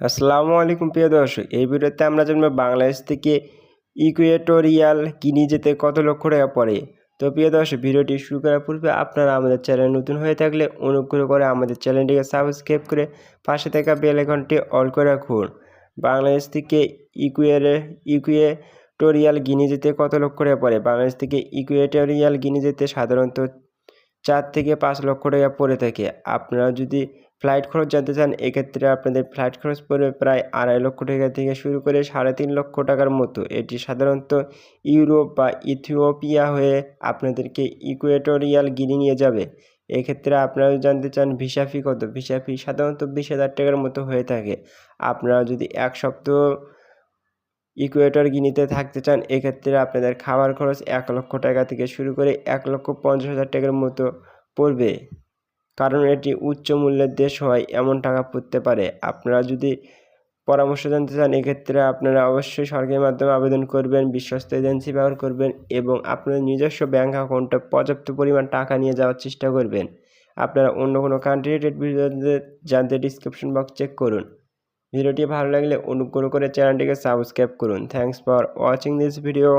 আসসালামু আলাইকুম, প্রিয় দর্শক। এই ভিডিওতে আমরা জানব বাংলাদেশ থেকে ইকুয়েটোরিয়াল কিনি যেতে কত লক্ষ টাকা পড়ে। তো প্রিয় দর্শক, ভিডিওটি শুরু করার পূর্বে আপনারা আমাদের চ্যানেল নতুন হয়ে থাকলে অনুগ্রহ করে আমাদের চ্যানেলটিকে সাবস্ক্রাইব করে পাশে থাকা বেল আইকনটি অল করে রাখুন। বাংলাদেশ থেকে ইকুয়েরে, ইকুয়েটোরিয়াল গিনি যেতে কত লক্ষ টাকা পড়ে? বাংলাদেশ থেকে ইকুয়েটোরিয়াল গিনি যেতে সাধারণত চার থেকে পাঁচ লক্ষ টাকা পড়ে থাকে। আপনারা যদি ফ্লাইট খরচ জানতে চান, এক্ষেত্রে আপনাদের ফ্লাইট খরচ পড়বে প্রায় আড়াই লক্ষ টাকা থেকে শুরু করে সাড়ে তিন লক্ষ টাকার মতো। এটি সাধারণত ইউরোপ বা ইথিওপিয়া হয়ে আপনাদেরকে ইকুয়েটোরিয়াল গিনি নিয়ে যাবে। এক্ষেত্রে আপনারা জানতে চান, ভিসা ফি কত? ভিসা ফি সাধারণত বিশ হাজার টাকার মতো হয়ে থাকে। আপনারা যদি এক সপ্তাহ ইকুয়েটর গিনিতে থাকতে চান, এক্ষেত্রে আপনাদের খাবার খরচ এক লক্ষ টাকা থেকে শুরু করে এক লক্ষ পঞ্চাশ হাজার টাকার মতো পড়বে। কারণ এটি উচ্চ মূল্যের দেশ হয়, এমন টাকা পড়তে পারে। আপনারা যদি পরামর্শ জানতে চান, এক্ষেত্রে আপনারা অবশ্যই সরকারি মাধ্যমে আবেদন করবেন, বিশ্বস্ত এজেন্সি ব্যবহার করবেন এবং আপনাদের নিজস্ব ব্যাঙ্ক অ্যাকাউন্টে পর্যাপ্ত পরিমাণ টাকা নিয়ে যাওয়ার চেষ্টা করবেন। আপনারা অন্য কোনো কান্ট্রি রেট জানতে ডিসক্রিপশন বক্স চেক করুন। ভিডিওটি ভালো লাগলে অনুগ্রহ করে চ্যানেলটিকে সাবস্ক্রাইব করুন। Thanks for watching this video